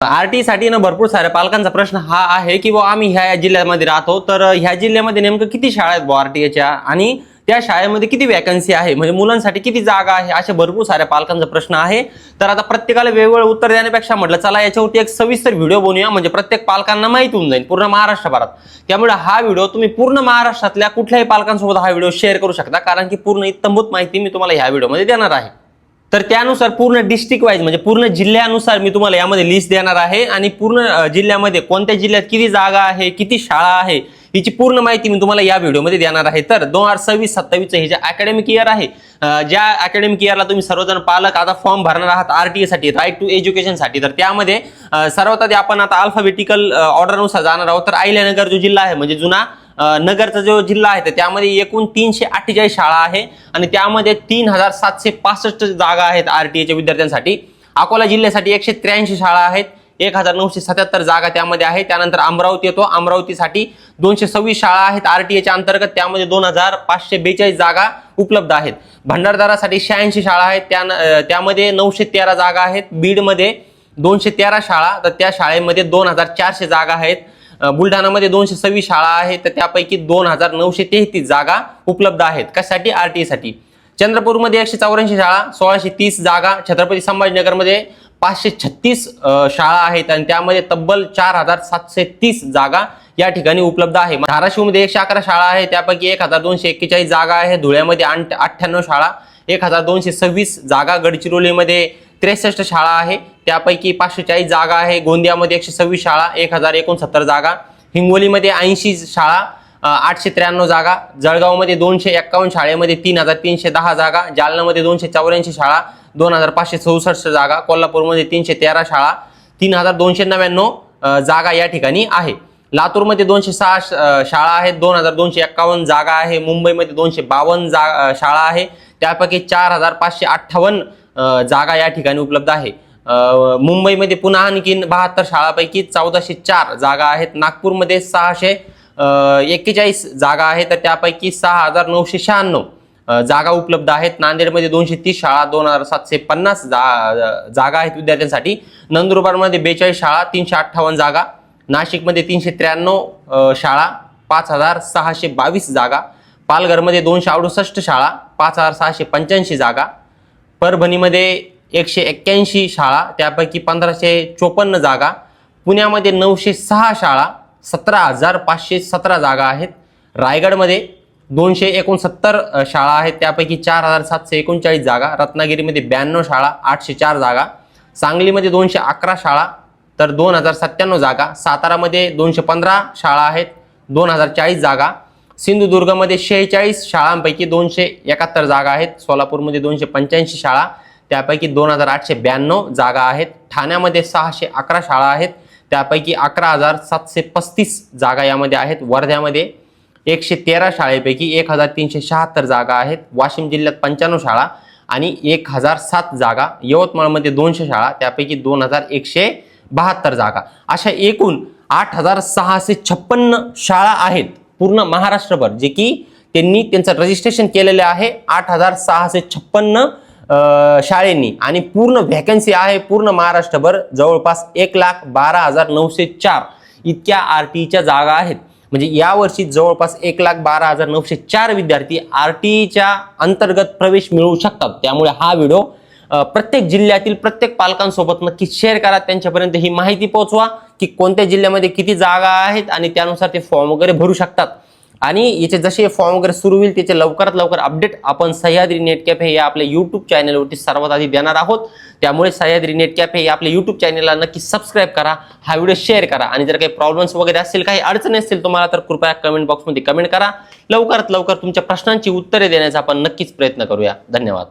R T साठी ना भरपूर साऱ्या पालकांचा प्रश्न हा आहे की बुवा आम्ही ह्या जिल्ह्यामध्ये राहतो तर ह्या जिल्ह्यामध्ये नेमकं किती शाळा आहेत बुवा आर आणि त्या शाळेमध्ये किती वॅकन्सी आहे? म्हणजे मुलांसाठी किती जागा आहे? अशा भरपूर साऱ्या पालकांचा प्रश्न आहे. तर आता प्रत्येकाला वेगवेगळं उत्तर देण्यापेक्षा म्हटलं चला याच्यावरती एक सविस्तर व्हिडिओ बनवूया. म्हणजे प्रत्येक पालकांना माहिती होऊन जाईल पूर्ण महाराष्ट्रभरात त्यामुळे हा व्हिडिओ तुम्ही पूर्ण महाराष्ट्रातल्या कुठल्याही पालकांसोबत हा व्हिडिओ शेअर करू शकता. कारण की पूर्ण इतंभूत माहिती मी तुम्हाला ह्या व्हिडिओमध्ये देणार आहे. तर त्यानुसार पूर्ण डिस्ट्रिक्ट वाईज म्हणजे पूर्ण जिल्ह्यानुसार मी तुम्हाला यामध्ये लिस्ट देणार आहे. आणि पूर्ण जिल्ह्यामध्ये कोणत्या जिल्ह्यात किती जागा आहे किती शाळा आहे हिची पूर्ण माहिती मी तुम्हाला या व्हिडिओमध्ये देणार आहे. तर दोन हजार सव्वीस सत्तावीसचं हे जे अकॅडमिक इयर आहे ज्या अकॅडमिक इयरला तुम्ही सर्वजण पालक आता फॉर्म भरणार आहात आर टी साठी राईट टू एज्युकेशनसाठी तर त्यामध्ये सर्वात आधी आपण आता अल्फाबेटिकल ऑर्डरनुसार जाणार आहोत. तर अहिल्यानगर जो जिल्हा आहे म्हणजे जुना नगरचा जो जिल्हा आहे तर त्यामध्ये एकूण तीनशे अठ्ठेचाळीस शाळा आहे आणि त्यामध्ये तीन हजार सातशे पासष्ट जागा आहेत आर टी एच्या विद्यार्थ्यांसाठी. अकोला जिल्ह्यासाठी एकशे त्र्याऐंशी शाळा आहेत एक हजार नऊशे सत्याहत्तर जागा त्यामध्ये आहे त्यानंतर अमरावती येतो. अमरावतीसाठी दोनशे सव्वीस शाळा आहेत आर टी एच्या अंतर्गत. त्यामध्ये दोन हजार पाचशे बेचाळीस जागा उपलब्ध आहेत. भंडारदारासाठी शहाऐंशी शाळा आहेत. त्या त्यामध्ये नऊशे तेरा जागा आहेत. बीडमध्ये दोनशे तेरा शाळा तर त्या शाळेमध्ये दोन हजार चारशे जागा आहेत. बुलढाणामध्ये दोनशे सव्वीस शाळा आहेत तर त्यापैकी दोन हजार नऊशे तेहतीस जागा उपलब्ध आहेत. कशासाठी? आर चंद्रपूरमध्ये एकशे चौऱ्याऐंशी शाळा सोळाशे तीस जागा छत्रपती संभाजीनगरमध्ये पाचशे छत्तीस शाळा आहेत आणि त्यामध्ये तब्बल चार हजार सातशे तीस जागा या ठिकाणी उपलब्ध आहे. धाराशिवमध्ये एकशे अकरा शाळा आहे त्यापैकी एक हजार दोनशे एक्केचाळीस जागा आहे. धुळ्यामध्ये अठ अठ्ठ्याण्णव शाळा एक हजार दोनशे सव्वीस जागा. गडचिरोलीमध्ये त्रेसष्ट शाळा आहे. त्यापैकी पाचशे चाळीस जागा आहे. गोंदियामध्ये एकशे सव्वीस शाळा एक हजार एकोणसत्तर जागा. हिंगोलीमध्ये ऐंशी शाळा आठशे त्र्याण्णव जागा. जळगावमध्ये दोनशे एक्कावन्न शाळेमध्ये तीन हजार तीनशे दहा जागा. जालनामध्ये दोनशे चौऱ्याऐंशी शाळा दोन हजार पाचशे चौसष्ट जागा. कोल्हापूरमध्ये तीनशे तेरा शाळा तीन हजार दोनशे नव्याण्णव जागा या ठिकाणी आहे. लातूरमध्ये दोनशे सहा श- शाळा आहेत. दोन हजार दोनशे एक्कावन्न जागा आहे. मुंबईमध्ये दोनशे बावन्न जा शाळा आहे. त्यापैकी चार हजार पाचशे अठ्ठावन्न जागा या ठिकाणी उपलब्ध आहे. मुंबईमध्ये पुन्हा आणखीन बहात्तर शाळापैकी चौदाशे चार जागा आहेत. नागपूरमध्ये सहाशे एक्केचाळीस जागा आहेत तर त्यापैकी सहा हजार नऊशे शहाण्णव जागा उपलब्ध आहेत. नांदेडमध्ये दोनशे तीस शाळा दोन हजार सातशे पन्नास जा जागा आहेत विद्यार्थ्यांसाठी. नंदुरबारमध्ये बेचाळीस शाळा तीनशे अठ्ठावन्न जागा. नाशिकमध्ये तीनशे त्र्याण्णव शाळा पाच हजार सहाशे बावीस जागा. पालघरमध्ये दोनशे अडुसष्ट शाळा पाच हजार सहाशे पंच्याऐंशी जागा. परभणीमध्ये एकशे एक्क्याऐंशी शाळा त्यापैकी पंधराशे चोपन्न जागा पुण्यामध्ये नऊशे सहा शाळा सतरा हजार पाचशे सतरा जागा आहेत. रायगडमध्ये दोनशे एकोणसत्तर शाळा आहेत त्यापैकी चार हजार सातशे एकोणचाळीस जागा रत्नागिरीमध्ये ब्याण्णव शाळा आठशे चार जागा सांगलीमध्ये दोनशे अकरा शाळा तर दोन हजार सत्त्याण्णव जागा सातारामध्ये दोनशे पंधरा शाळा आहेत दोन हजार चाळीस जागा सिंधुदुर्गमध्ये शेहेचाळीस शाळांपैकी दोनशे एकाहत्तर जागा आहेत. सोलापूरमध्ये दोनशे पंच्याऐंशी शाळा त्यापैकी दोन हजार आठशे ब्याण्णव जागा आहेत. ठाण्यामध्ये सहाशे अकरा शाळा आहेत. त्यापैकी अकरा हजार सातशे पस्तीस जागा यामध्ये आहेत. वर्ध्यामध्ये एकशे तेरा शाळेपैकी एक हजार तीनशे शहात्तर जागा आहेत. वाशिम जिल्ह्यात पंच्याण्णव शाळा आणि एक हजार सात जागा. यवतमाळमध्ये दोनशे शाळा त्यापैकी दोन हजार एकशे बहात्तर जागा. अशा एकूण आठ हजार सहाशे छप्पन्न शाळा आहेत. पूर्ण महाराष्ट्रभर जे की त्यांनी त्यांचं रजिस्ट्रेशन केलेलं आहे आठ हजार सहाशे छप्पन्न शाळेंनी. आणि पूर्ण व्हॅकन्सी आहे पूर्ण महाराष्ट्रभर जवळपास एक लाख बारा हजार नऊशे चार इतक्या आर टीच्या जागा आहेत. म्हणजे यावर्षी जवळपास एक लाख बारा हजार नऊशे चार विद्यार्थी आर टीच्या अंतर्गत प्रवेश मिळवू शकतात. त्यामुळे हा व्हिडिओ प्रत्येक जिल्ह्यातील प्रत्येक पालकांसोबत नक्की शेअर करा. त्यांच्यापर्यंत ही माहिती पोहोचवा. की कोणत्या जिल्ह्यामध्ये किती जागा आहेत आणि त्यानुसार ते फॉर्म वगैरे भरू शकतात. आणि याचे जसे फॉर्म वगैरे सुरू होईल त्याचे लवकरात लवकर अपडेट आपण सह्याद्री नेटकॅप हे या आपल्या युट्यूब चॅनलवरती सर्वात आधी देणार आहोत. त्यामुळे सह्याद्री नेटकॅप हे आपल्या युट्यूब चॅनलला नक्की सबस्क्राईब करा हा व्हिडिओ शेअर करा. आणि जर काही प्रॉब्लेम्स वगैरे असतील काही अडचणी असतील तुम्हाला तर कृपया कमेंट बॉक्समध्ये कमेंट करा. लवकरात लवकर तुमच्या प्रश्नांची उत्तरे देण्याचा आपण नक्कीच प्रयत्न करूया. धन्यवाद.